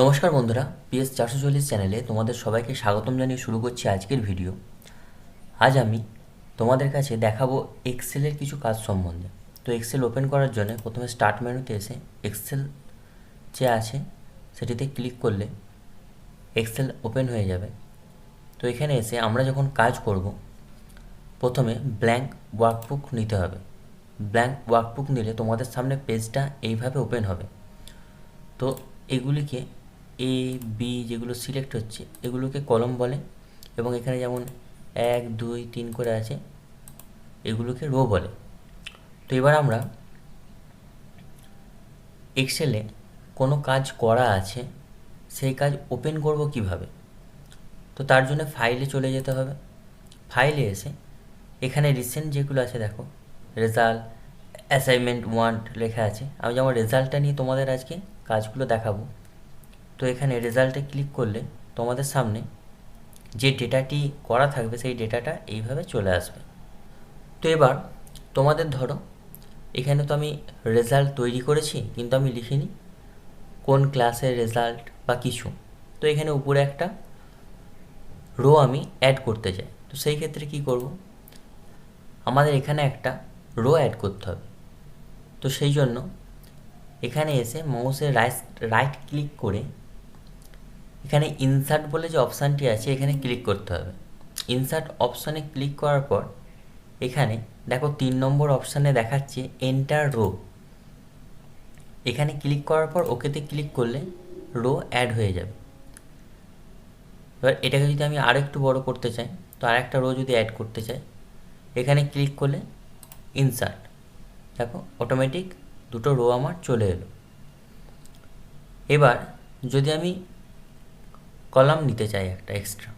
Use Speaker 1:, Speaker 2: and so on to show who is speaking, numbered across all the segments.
Speaker 1: নমস্কার বন্ধুরা, পিএস চারশো চল্লিশ চ্যানেলে তোমাদের সবাইকে স্বাগতম জানিয়ে শুরু করছি আজকের ভিডিও। আজ আমি তোমাদের কাছে দেখাবো এক্সেলের কিছু কাজ সম্বন্ধে। তো এক্সেল ওপেন করার জন্য প্রথমে স্টার্ট মেনুতে এসে এক্সেল যে আছে, সেটিতে ক্লিক করলে এক্সেল ওপেন হয়ে যাবে। তো এখানে এসে আমরা যখন কাজ করব, প্রথমে ব্ল্যাঙ্ক ওয়ার্কবুক নিতে হবে। ব্ল্যাঙ্ক ওয়ার্কবুক নিলে তোমাদের সামনে পেজটা এইভাবে ওপেন হবে। তো এগুলিকে এ বি যেগুলো সিলেক্ট হচ্ছে, এগুলোকে কলম বলে এবং এখানে যেমন এক, দুই, তিন করে আছে, এগুলোকে রো বলে। তো এবার আমরা এক্সেলে কোনো কাজ করা আছে, সেই কাজ ওপেন করব কীভাবে? তো তার জন্য ফাইলে চলে যেতে হবে। ফাইলে এসে এখানে রিসেন্ট যেগুলো আছে দেখো রেজাল্ট অ্যাসাইনমেন্ট ওয়ান লেখা আছে। আমি যেমন রেজাল্টটা নিয়ে তোমাদের আজকে কাজগুলো দেখাবো তো এখানে রেজাল্টে ক্লিক করলে তোমাদের সামনে যে ডেটাটি করা থাকবে, সেই ডেটাটা এইভাবে চলে আসবে। তো এবার তোমাদের ধরো, এখানে তো আমি রেজাল্ট তৈরি করেছি, কিন্তু আমি লিখিনি কোন ক্লাসের রেজাল্ট বা কিছু। তো এখানে উপরে একটা রো আমি অ্যাড করতে চাই। তো সেই ক্ষেত্রে কি করব? আমাদের এখানে একটা রো অ্যাড করতে হবে। তো সেই জন্য এখানে এসে মাউসের রাইট রাইট ক্লিক করে এখানে ইনসার্ট বলে যে অপশানটি আছে, এখানে ক্লিক করতে হবে। ইনসার্ট অপশানে ক্লিক করার পর, এখানে দেখো তিন নম্বর অপশানে দেখাচ্ছে এন্টার রো এখানে ক্লিক করার পর ওকেতে ক্লিক করলে রো অ্যাড হয়ে যাবে। এবার এটাকে যদি আমি আরও একটু বড় করতে চাই, তো আর একটা রো যদি অ্যাড করতে চাই, এখানে ক্লিক করলে ইনসার্ট দেখো অটোমেটিক দুটো রো আমার চলে এলো। এবার যদি আমি কলাম নিতে চাই একটা এক্সট্রা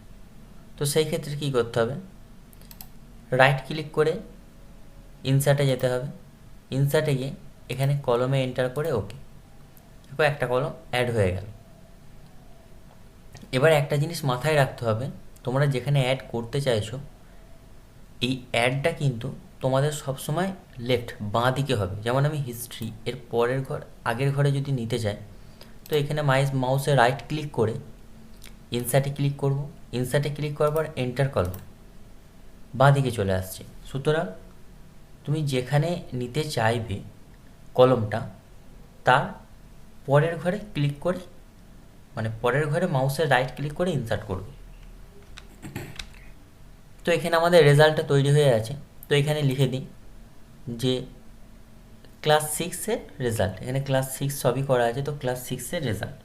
Speaker 1: তো সেই ক্ষেত্রে কী করতে হবে? রাইট ক্লিক করে ইনসার্টে যেতে হবে। ইনসার্টে গিয়ে এখানে কলমে এন্টার করে ওকে দেখো একটা কলম অ্যাড হয়ে গেল। এবার একটা জিনিস মাথায় রাখতে হবে, তোমরা যেখানে অ্যাড করতে চাইছো, এই অ্যাডটা কিন্তু তোমাদের সবসময় লেফট বাঁ দিকে হবে। যেমন আমি হিস্ট্রি এর পরের ঘর, আগের ঘরে যদি নিতে চাই, তো এখানে মাইস মাউসে রাইট ক্লিক করে ইনসার্টে ক্লিক করব। ইনসার্টে ক্লিক করার পর এন্টার বাঁ দিকে চলে আসছে। সুতরাং তুমি যেখানে নিতে চাইবে কলমটা, তার পরের ঘরে ক্লিক করে মানে পরের ঘরে মাউসের রাইট ক্লিক করে ইনসার্ট করবে। তো এখানে আমাদের রেজাল্টটা তৈরি হয়ে আছে তো এখানে লিখে দিই যে ক্লাস সিক্সের রেজাল্ট এখানে ক্লাস সিক্স সবই করা আছে, তো ক্লাস সিক্সের রেজাল্ট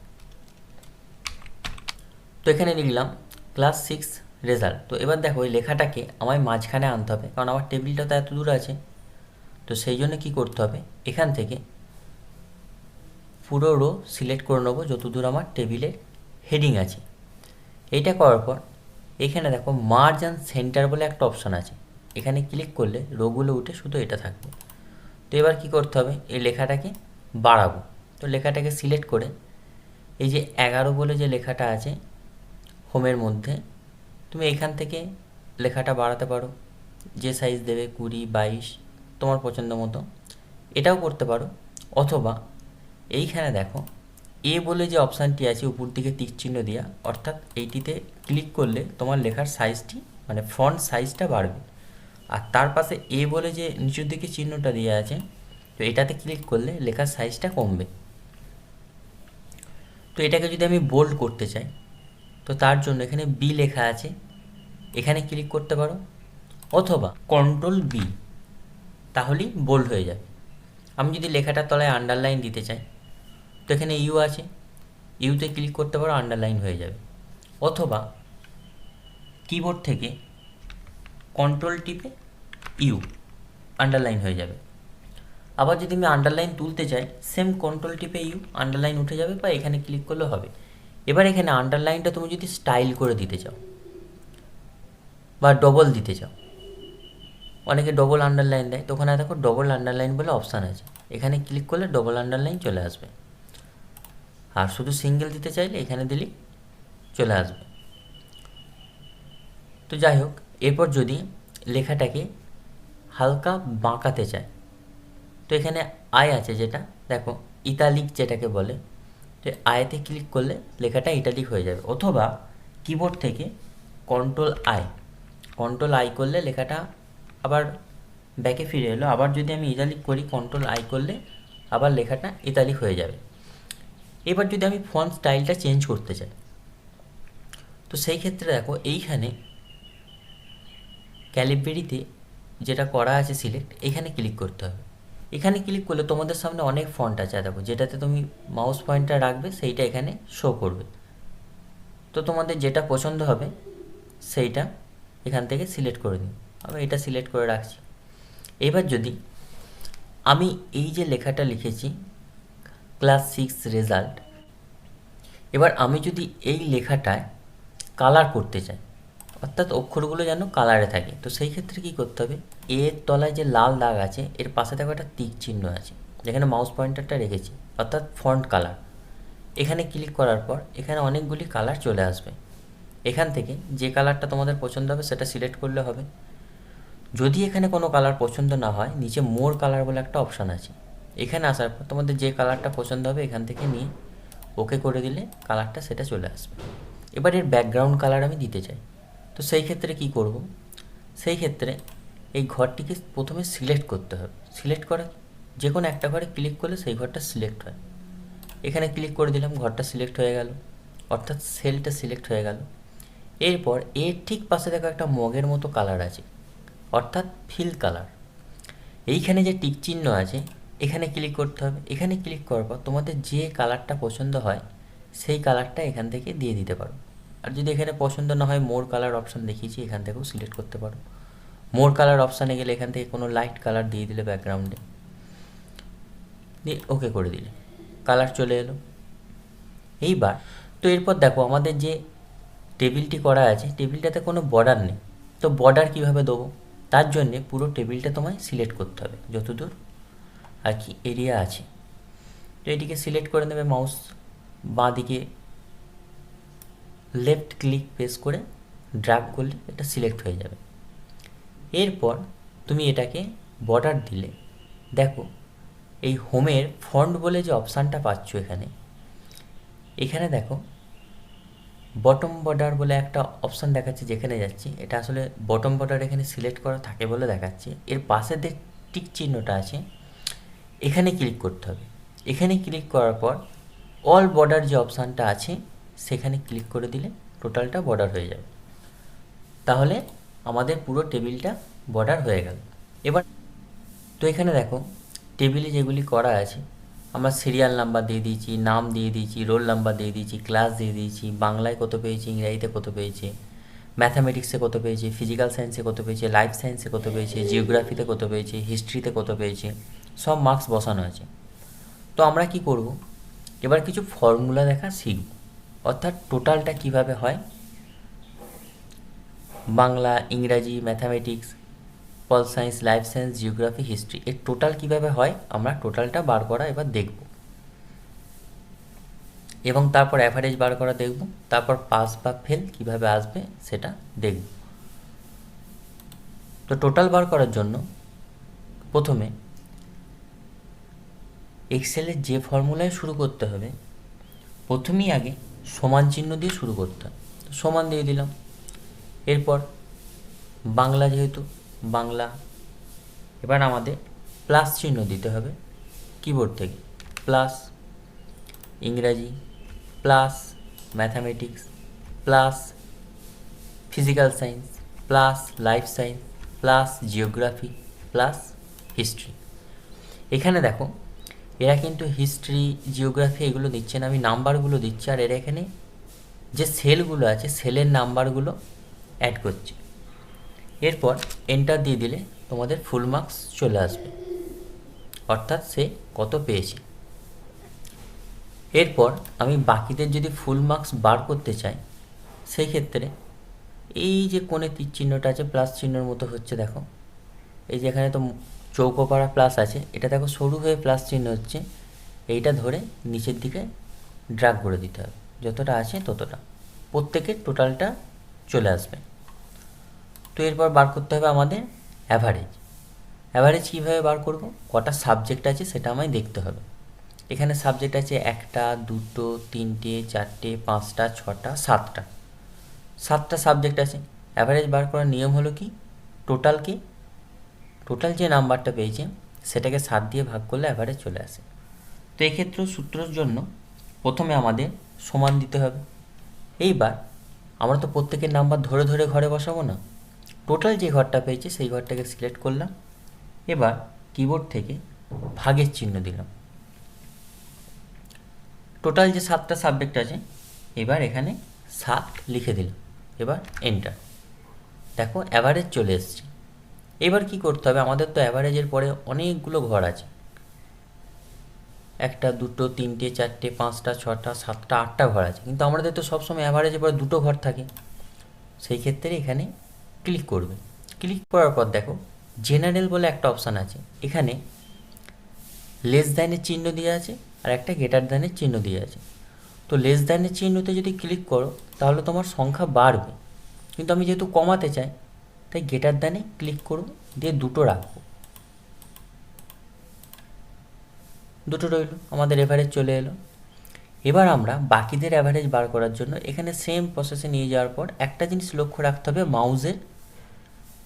Speaker 1: তো এখানে লিখলাম ক্লাস সিক্স রেজাল্ট তো এবার দেখো ওই লেখাটাকে আমায় মাঝখানে আনতে হবে, কারণ আমার টেবিলটা তো এত দূর আছে। তো সেই জন্য কী করতে হবে? এখান থেকে পুরো রো সিলেক্ট করে নেব, যতদূর আমার টেবিলের হেডিং আছে। এইটা করার পর, এখানে দেখো মার্জ অ্যান্ড সেন্টার বলে একটা অপশান আছে। এখানে ক্লিক করলে রোগুলো উঠে শুধু এটা থাকবে। তো এবার কী করতে হবে? এই লেখাটাকে বাড়াবো। তো লেখাটাকে সিলেক্ট করে, এই যে এগারো বলে যে লেখাটা আছে হোমের মধ্যে। তুমি এখান থেকে লেখাটা বাড়াতে পারো। যে সাইজ দেবে কুড়ি, বাইশ, তোমার পছন্দ মতো। এটাও করতে পারো। অথবা এইখানে দেখো এ বলে যে অপশানটি আছে, উপর দিকে টিক চিহ্ন দেওয়া অর্থাৎ এইটিতে ক্লিক করলে তোমার লেখার সাইজটি মানে ফ্রন্ট সাইজটা বাড়বে। আর তার পাশে এ বলে যে নিচের দিকে চিহ্নটা দেওয়া আছে, তো এটাতে ক্লিক করলে লেখার সাইজটা কমবে। তো এটাকে যদি আমি বোল্ড করতে চাই তো তার জন্য এখানে বি লেখা আছে। এখানে ক্লিক করতে পারো। অথবা কন্ট্রোল বি তাহলেই বোল্ড হয়ে যাবে। আমি যদি লেখাটার তলায় আন্ডারলাইন দিতে চাই, তো এখানে ইউ আছে। ইউতে ক্লিক করতে পারো আন্ডারলাইন হয়ে যাবে। অথবা কিবোর্ড থেকে কন্ট্রোল টিপে ইউ আন্ডারলাইন হয়ে যাবে। আবার যদি আমি আন্ডারলাইন তুলতে চাই সেম কন্ট্রোল টিপে ইউ আন্ডারলাইন উঠে যাবে বা এখানে ক্লিক করলে হবে। এবার এখানে আন্ডারলাইনটা তুমি যদি স্টাইল করে দিতে চাও, বা ডবল দিতে চাও, অনেকে ডবল আন্ডারলাইন দেয়, তো ওখানে দেখো ডবল আন্ডারলাইন বলে অপশান আছে। এখানে ক্লিক করলে ডবল আন্ডারলাইন চলে আসবে। আর শুধু সিঙ্গেল দিতে চাইলে এখানে দিলেই চলে আসবে। তো যাই হোক, এরপর যদি লেখাটাকে হালকা বাঁকাতে চায়, তো এখানে আয় আছে যেটা, দেখো ইতালিক যেটাকে বলে তো আয়তে ক্লিক করলে লেখাটা ইটালিক হয়ে যাবে। অথবা কিবোর্ড থেকে কন্ট্রোল আই কন্ট্রোল আই করলে লেখাটা আবার ব্যাকে ফিরে এলো। আবার যদি আমি ইটালিক করি কন্ট্রোল আই করলে আবার লেখাটা ইতালিক হয়ে যাবে। এবার যদি আমি ফন্ট স্টাইলটা চেঞ্জ করতে চাই, তো সেই ক্ষেত্রে দেখো এইখানে ক্যালিব্রেরিতে যেটা করা আছে সিলেক্ট এখানে ক্লিক করতে হবে। এখানে ক্লিক করলে তোমাদের সামনে অনেক ফন্ট আছে। দেখো, যেটাতে তুমি মাউস পয়েন্টটা রাখবে, সেইটা এখানে শো করবে। তো তোমাদের যেটা পছন্দ হবে, সেইটা এখান থেকে সিলেক্ট করে দিন আমি এটা সিলেক্ট করে রাখছি। এবার যদি আমি এই যে লেখাটা লিখেছি ক্লাস সিক্স রেজাল্ট এবার আমি যদি এই লেখাটায় কালার করতে চাই অর্থাৎ অক্ষরগুলো যেন কালারে থাকে। তো সেই ক্ষেত্রে কী করতে হবে? এর তলায় যে লাল দাগ আছে, এর পাশে দেখো একটা টিক চিহ্ন আছে, যেখানে মাউস পয়েন্টারটা রেখেছি, অর্থাৎ ফন্ট কালার এখানে ক্লিক করার পর এখানে অনেকগুলি কালার চলে আসবে। এখান থেকে যে কালারটা তোমাদের পছন্দ হবে, সেটা সিলেক্ট করলে হবে। যদি এখানে কোনো কালার পছন্দ না হয়, নিচে মোর কালার বলে একটা অপশান আছে। এখানে আসার পর তোমাদের যে কালারটা পছন্দ হবে, এখান থেকে নিয়ে ওকে করে দিলে কালারটা সেটা চলে আসবে। এবার এর ব্যাকগ্রাউন্ড কালার আমি দিতে চাই। তো সেই ক্ষেত্রে কি করব? সেই ক্ষেত্রে এই ঘরটিকে প্রথমে সিলেক্ট করতে হবে। সিলেক্ট করে যে কোনো একটা ঘরে ক্লিক করলে সেই ঘরটা সিলেক্ট হয়। এখানে ক্লিক করে দিলাম, ঘরটা সিলেক্ট হয়ে গেল। অর্থাৎ সেলটা সিলেক্ট হয়ে গেল। এরপর এর ঠিক পাশে দেখো একটা মগের মতো কালার আছে। অর্থাৎ ফিল কালার এইখানে যে টিক চিহ্ন আছে, এখানে ক্লিক করতে হবে। এখানে ক্লিক করার পর তোমাদের যে কালারটা পছন্দ হয়, সেই কালারটা এখান থেকে দিয়ে দিতে পারো। আর যদি এখানে পছন্দ না হয় মোর কালার অপশান দেখিয়েছি এখান থেকেও সিলেক্ট করতে পারো। মোর কালার অপশানে গেলে এখান থেকে কোনো লাইট কালার দিয়ে দিলে ব্যাকগ্রাউন্ডে দিয়ে ওকে করে দিলে। কালার চলে এলো। এইবার তো এরপর দেখো, আমাদের যে টেবিলটি করা আছে টেবিলটাতে কোনো বর্ডার নেই। তো বর্ডার কীভাবে দেবো? তার জন্যে পুরো টেবিলটা তোমায় সিলেক্ট করতে হবে। যতদূর আর কি এরিয়া আছে। তো এটিকে সিলেক্ট করে নেবে মাউস বাঁ দিকে লেফট ক্লিক প্রেস করে ড্রাগ করলে এটা সিলেক্ট হয়ে যাবে। এরপর তুমি এটাকে বর্ডার দিলে। দেখো, এই হোমের ফন্ট বলে যে অপশানটা পাচ্ছ এখানে এখানে দেখো বটম বর্ডার বলে একটা অপশান দেখাচ্ছে যেখানে যাচ্ছি। এটা আসলে বটম বর্ডার এখানে সিলেক্ট করা থাকে বলে দেখাচ্ছে। এর পাশে যে টিক চিহ্নটা আছে, এখানে ক্লিক করতে হবে। এখানে ক্লিক করার পর অল বর্ডার যে অপশানটা আছে সেখানে ক্লিক করে দিলে টোটালটা বর্ডার হয়ে যাবে। তাহলে আমাদের পুরো টেবিলটা বর্ডার হয়ে গেল। এবার তো এখানে দেখো টেবিলে যেগুলি করা আছে, আমরা সিরিয়াল নাম্বার দিয়ে দিয়েছি, নাম দিয়ে দিয়েছি রোল নাম্বার দিয়ে দিয়েছি ক্লাস দিয়ে দিয়েছি, বাংলায় কত পেয়েছি, ইংরাজিতে কত পেয়েছে ম্যাথামেটিক্সে কত পেয়েছে ফিজিক্যাল সায়েন্সে কত পেয়েছে লাইফ সায়েন্সে কত পেয়েছে জিওগ্রাফিতে কত পেয়েছে হিস্ট্রিতে কত পেয়েছে, সব মার্কস বসানো আছে। তো আমরা কি করব? এবার কিছু ফর্মুলা দেখা শিখব। অর্থাৎ টোটালটা কীভাবে হয়? বাংলা, ইংরাজি ম্যাথামেটিক্স পল science life science geography history এর টোটাল কীভাবে হয়? আমরা টোটালটা বার করা এবার দেখব। এবং তারপর অ্যাভারেজ বার করা দেখব। তারপর পাস বা ফেল কীভাবে আসবে সেটা দেখব। তো টোটাল বার করার জন্য প্রথমে এক্সেলের যে ফর্মুলায় শুরু করতে হবে, প্রথমেই আগে সমান চিহ্ন দিয়ে শুরু করতে হবে সমান দিয়ে দিলাম। এরপর বাংলা যেহেতু, বাংলা, এবার আমাদের প্লাস চিহ্ন দিতে হবে কিবোর্ড থেকে। প্লাস ইংরাজি, plus mathematics, plus physical science, plus life science, plus geography, plus history. এখানে দেখো এরা কিন্তু হিস্ট্রি জিওগ্রাফি এগুলো দিচ্ছে না। আমি নাম্বারগুলো দিচ্ছি আর এরা এখানে যে সেলগুলো আছে সেলের নাম্বারগুলো অ্যাড করছে। এরপর এন্টার দিয়ে দিলে তোমাদের ফুল মার্কস চলে আসবে। অর্থাৎ সে কত পেয়েছে। এরপর আমি বাকিদের যদি ফুল মার্কস বার করতে চাই, সেই ক্ষেত্রে এই যে কোণে তীর চিহ্নটা আছে প্লাস চিহ্নর মতো হচ্ছে, দেখো। এই যে এখানে তো চৌকো পাড়া প্লাস আছে। এটা দেখো সরু হয়ে প্লাস চিহ্ন হচ্ছে। এইটা ধরে নিচের দিকে ড্রাগ করে দিতে হবে। যতটা আছে ততটা। প্রত্যেকের টোটালটা চলে আসবে। তো এরপর বার করতে হবে আমাদের অ্যাভারেজ অ্যাভারেজ কীভাবে বার করব? কটা সাবজেক্ট আছে সেটা আমায় দেখতে হবে। এখানে সাবজেক্ট আছে একটা, দুটো, তিনটে, চারটে, পাঁচটা, ছটা, সাতটা। সাতটা সাবজেক্ট আছে। অ্যাভারেজ বার করার নিয়ম হলো কি? টোটালকে টোটাল যে নাম্বারটা পেয়েছে সেটাকে সাত দিয়ে ভাগ করলে অ্যাভারেজ চলে আসে। তো এক্ষেত্রেও সূত্রের জন্য প্রথমে আমাদের সমান দিতে হবে। এইবার আমরা তো প্রত্যেকের নাম্বার ধরে ধরে ঘরে বসাবো না। টোটাল যে ঘরটা পেয়েছি, সেই ঘরটাকে সিলেক্ট করলাম। এবার কিবোর্ড থেকে ভাগের চিহ্ন দিলাম। টোটাল যে সাতটা সাবজেক্ট আছে, এবার এখানে সাত লিখে দিলাম। এবার এন্টার দেখো অ্যাভারেজ চলে এসছে। এবার কি করতে হবে? আমাদের তো অ্যাভারেজের পরে অনেকগুলো ঘর আছে। একটা, দুটো, তিনটে, চারটে, পাঁচটা, ছটা, সাতটা, আটটা ঘর আছে। কিন্তু আমাদের তো সবসময় অ্যাভারেজের পরে দুটো ঘর থাকে। সেই ক্ষেত্রে এখানে ক্লিক করবে। ক্লিক করার পর দেখো জেনারেল বলে একটা অপশান আছে। এখানে লেস দ্যানের চিহ্ন দিয়ে আছে আর একটা গেটার দ্যানের চিহ্ন দিয়ে আছে। তো লেস দ্যানের চিহ্নতে যদি ক্লিক করো, তাহলে তোমার সংখ্যা বাড়বে। কিন্তু আমি যেহেতু কমাতে চাই তাই গেটার দানে ক্লিক করব দিয়ে দুটো রাখব। দুটো রইল, আমাদের অ্যাভারেজ চলে এলো। এবার আমরা বাকিদের অ্যাভারেজ বার করার জন্য এখানে সেম প্রসেসে নিয়ে যাওয়ার পর একটা জিনিস লক্ষ্য রাখতে হবে মাউজের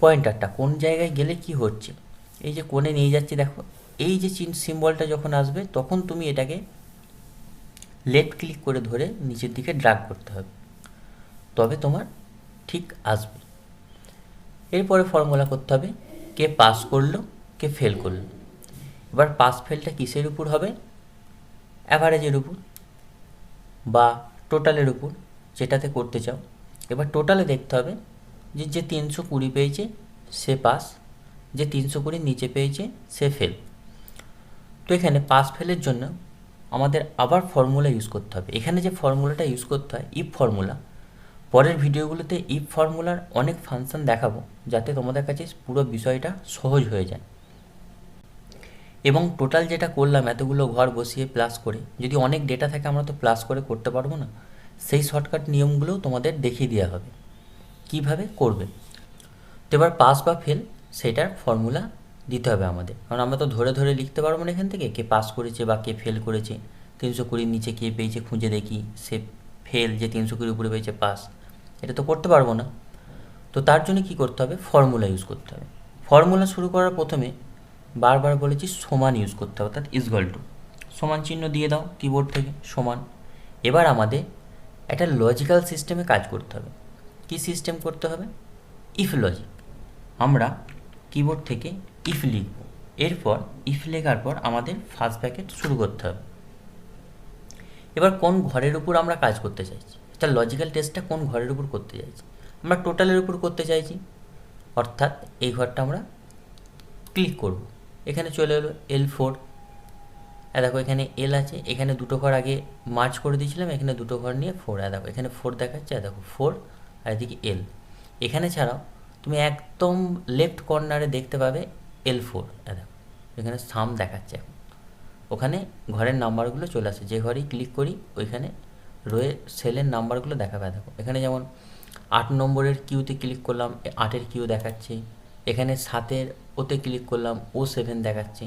Speaker 1: পয়েন্টারটা কোন জায়গায় গেলে কি হচ্ছে। এই যে কোণে নিয়ে যাচ্ছি, দেখো, এই যে চিন সিম্বলটা যখন আসবে, তখন তুমি এটাকে লেফট ক্লিক করে ধরে নিচের দিকে ড্রাগ করতে হবে। তবে তোমার ঠিক আসবে। এরপরে ফর্মুলা করতে হবে, কে পাস করল, কে ফেল করল। এবার পাস ফেলটা কিসের উপর হবে? অ্যাভারেজের উপর বা টোটালের উপর, যেটাতে করতে চাও। এবার টোটালে দেখতে হবে যে যে তিনশো কুড়ি পেয়েছে, সে পাস যে তিনশো কুড়ির নিচে পেয়েছে, সে ফেল তো এখানে পাস ফেলের জন্য আমাদের আবার ফর্মুলা ইউজ করতে হবে। এখানে যে ফর্মুলাটা ইউজ করতে হয় ইফ ফর্মুলা পরের ভিডিওগুলোতে ইফ ফর্মুলার অনেক ফাংশন দেখাবো, যাতে তোমাদের কাছে পুরো বিষয়টা সহজ হয়ে যায়। এবং টোটাল যেটা করলাম, এতগুলো ঘর বসিয়ে প্লাস করে, যদি অনেক ডেটা থাকে আমরা তো প্লাস করে করতে পারব না, সেই শর্টকাট নিয়মগুলোও তোমাদের দেখিয়ে দেওয়া হবে। কীভাবে করবে? তো এবার পাস বা ফেল সেটার ফর্মুলা দিতে হবে আমাদের। কারণ আমরা তো ধরে ধরে লিখতে পারব না এখান থেকে, কে পাস করেছে বা কে ফেল করেছে। তিনশো কুড়ির নিচে কে পেয়েছে খুঁজে দেখি, সে ফেল যে তিনশো কুড়ির উপরে পেয়েছে পাস এটা তো করতে পারব না। তো তার জন্য কী করতে হবে? ফর্মুলা ইউজ করতে হবে। ফর্মুলা শুরু করার প্রথমে বারবার বলেছি সমান ইউজ করতে হবে, অর্থাৎ ইজগল টু সমান চিহ্ন দিয়ে দাও কিবোর্ড থেকে, সমান। এবার আমাদের একটা লজিক্যাল সিস্টেমে কাজ করতে হবে। কী সিস্টেম করতে হবে? ইফ লজিক আমরা কিবোর্ড থেকে ইফ লিখব। এরপর ইফ লেখার পর আমাদের ফার্স্ট ব্যাকেট শুরু করতে হবে। এবার কোন ঘরের উপর আমরা কাজ করতে চাইছি? এটা লজিক্যাল টেস্টটা কোন ঘরের উপর করতে চাইছি? আমরা টোটালের উপর করতে চাইছি। অর্থাৎ এই ঘরটা আমরা ক্লিক করব। এখানে চলে এলো এল ফোর দেখো এখানে এল আছে। এখানে দুটো ঘর আগে মার্চ করে দিয়েছিলাম। এখানে দুটো ঘর নিয়ে ফোর দেখো, এখানে ফোর দেখাচ্ছে। দেখো ফোর আর এদিকে এল এখানে ছাড়াও তুমি একদম লেফট কর্নারে দেখতে পাবে এল ফোর দেখো, এখানে সাম দেখাচ্ছে ওখানে ঘরের নাম্বারগুলো চলে আসে। যে ঘরেই ক্লিক করি, ওইখানে রয়ে সেলের নাম্বারগুলো দেখাবে। দেখো, এখানে যেমন আট নম্বরের কিউতে ক্লিক করলাম আটের কিউ দেখাচ্ছে। এখানে সাতের ওতে ক্লিক করলাম ও সেভেন দেখাচ্ছে।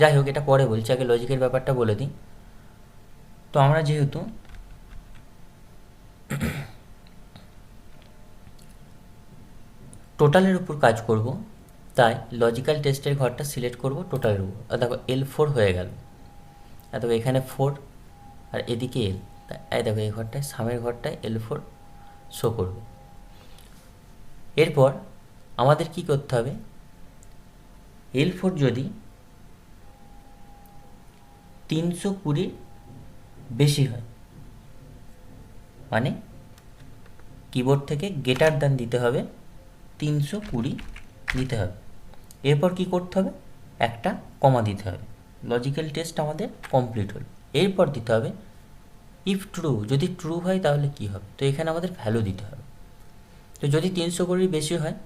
Speaker 1: যাই হোক, এটা পরে বলছি, আগে লজিকের ব্যাপারটা বলে দিই। তো আমরা যেহেতু টোটালের উপর কাজ করব, তাই লজিক্যাল টেস্টের ঘরটা সিলেক্ট করব টোটালের উপর। দেখো এল ফোর হয়ে গেল। দেখো, এখানে ফোর আর এদিকে এল তাই দেখো এই ঘরটায় সামের ঘরটায় এল ফোর শো করবে। এরপর আমাদের কি করতে হবে? এল ফোর যদি তিনশো কুড়ির বেশি হয় মানে কিবোর্ড থেকে গেটার দান দিতে হবে, তিনশো কুড়ি দিতে হবে। এরপর কি করতে হবে? একটা কমা দিতে হবে। লজিক্যাল টেস্ট আমাদের কমপ্লিট হল। এরপর দিতে হবে ইফ ট্রু যদি ট্রু হয় তাহলে কি হবে? তো এখানে আমাদের ভ্যালু দিতে হবে। তো যদি তিনশো কুড়ির বেশি হয়,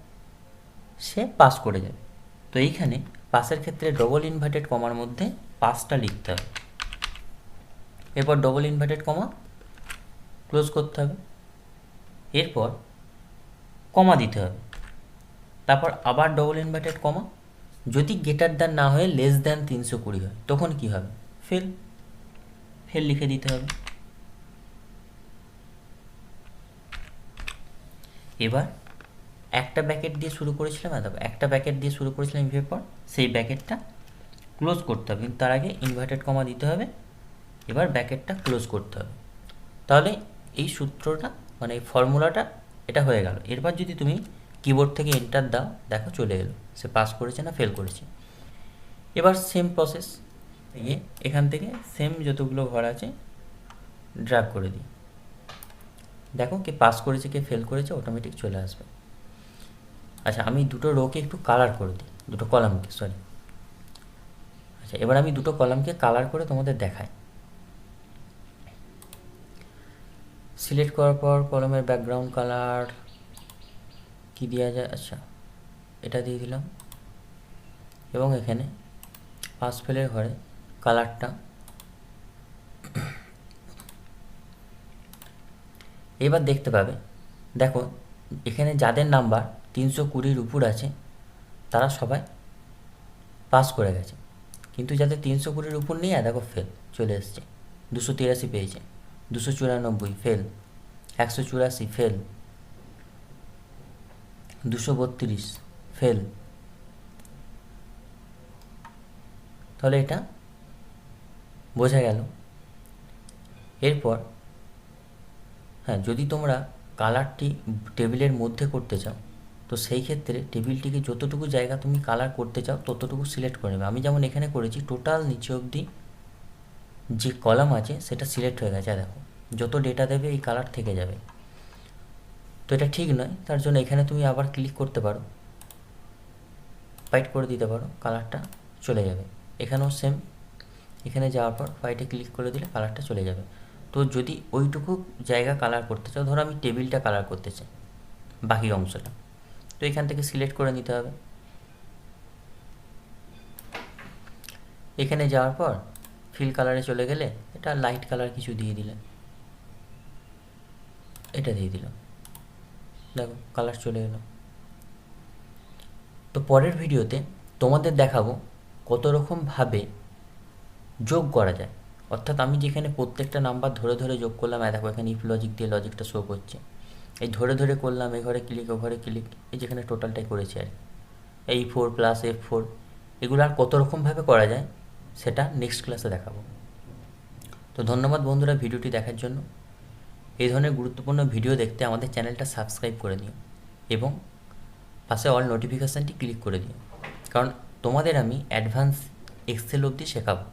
Speaker 1: সে পাস করে যাবে। তো এইখানে পাসের ক্ষেত্রে ডবল ইনভার্টেড কমার মধ্যে পাসটা লিখতে হবে। এরপর ডবল ইনভার্টেড কমা ক্লোজ করতে হবে। এরপর কমা দিতে হবে। তারপর আবার ডবল ইনভার্টেড কমা যদি গেটার দ্যান না হয়ে লেস দ্যান তিনশো কুড়ি হয়, তখন কী হবে? ফেল ফেল লিখে দিতে হবে। এবার একটা ব্যাকেট দিয়ে শুরু করেছিলাম দেখো একটা ব্যাকেট দিয়ে শুরু করেছিলাম ইভের পর সেই ব্যাকেটটা ক্লোজ করতে হবে। কিন্তু তার আগে ইনভার্টেড কমা দিতে হবে। এবার ব্যাকেটটা ক্লোজ করতে হবে। তাহলে এই সূত্রটা মানে এই ফর্মুলাটা, এটা হয়ে গেল। এরপর যদি তুমি কিবোর্ড থেকে এন্টার দাও, দেখো চলে এলো। সে পাস করেছে না ফেল করেছে। এবার সেম প্রসেস এখান থেকে সেম যতগুলো ঘর আছে ড্রাগ করে দিই। দেখো কে পাস করেছে, কে ফেল করেছে অটোমেটিক চলে আসবে। আচ্ছা আমি দুটো রোকে একটু কালার করে দিই, দুটো কলামকে সরি আচ্ছা এবার আমি দুটো কলামকে কালার করে তোমাদের দেখাই। সিলেক্ট করার পর কলমের ব্যাকগ্রাউন্ড কালার কি দেওয়া যায়? আচ্ছা এটা দিয়ে দিলাম। এবং এখানে পাস ফেলের ঘরে কালারটা এবার দেখতে পাবে। দেখো, এখানে যাদের নাম্বার তিনশো কুড়ির উপর আছে, তারা সবাই পাস করে গেছে। কিন্তু যাদের তিনশো কুড়ির উপর নেই দেখো ফেল চলে এসছে। দুশো তিরাশি পেয়েছে, দুশো চুরানব্বই ফেল একশো চুরাশি ফেল দুশো বত্রিশ ফেল তাহলে এটা বোঝা গেল। এরপর হ্যাঁ যদি তোমরা কালারটি টেবিলের মধ্যে করতে চাও, তো সেই ক্ষেত্রে টেবিলটিকে যতটুকু জায়গা তুমি কালার করতে চাও, ততটুকু সিলেক্ট করে নেবে। আমি যেমন এখানে করেছি টোটাল নিচে অবধি যে কলাম আছে, সেটা সিলেক্ট হয়ে গেছে। দেখো, যত ডেটা দেবে, এই কালার থেকে যাবে। তো এটা ঠিক নয়, তার জন্য এখানে তুমি আবার ক্লিক করতে পারো। হোয়াইট করে দিতে পারো কালারটা চলে যাবে। এখানেও সেম এখানে যাওয়ার পর হোয়াইটে ক্লিক করে দিলে কালারটা চলে যাবে। তো যদি ওইটুকু জায়গা কালার করতে চাও, ধরো আমি টেবিলটা কালার করতে চাই, বাকি অংশটা। তো এখান থেকে সিলেক্ট করে নিতে হবে। এখানে যাওয়ার পর ফিল কালারে চলে গেলে এটা লাইট কালার কিছু দিয়ে দিলে। এটা দিয়ে দিলাম। দেখো কালার চলে এলো। তো পরের ভিডিওতে তোমাদের দেখাবো কত রকমভাবে যোগ করা যায়। অর্থাৎ আমি যেখানে প্রত্যেকটা নাম্বার ধরে ধরে যোগ করলাম দেখো এখানে ইফ লজিক দিয়ে লজিকটা শো করছে। এই ধরে ধরে করলাম এ ঘরে ক্লিক ও ঘরে ক্লিক এই যেখানে টোটালটাই করেছি আর এই ফোর প্লাস এফ ফোর এগুলো আর কত রকমভাবে করা যায়, সেটা নেক্সট ক্লাসে দেখাবো। তো ধন্যবাদ বন্ধুরা ভিডিওটি দেখার জন্য। এই ধরনের গুরুত্বপূর্ণ ভিডিও দেখতে আমাদের চ্যানেলটা সাবস্ক্রাইব করে দিও এবং পাশে অল নোটিফিকেশানটি ক্লিক করে দিও। কারণ তোমাদের আমি অ্যাডভান্স এক্সেল অবধি শেখাবো।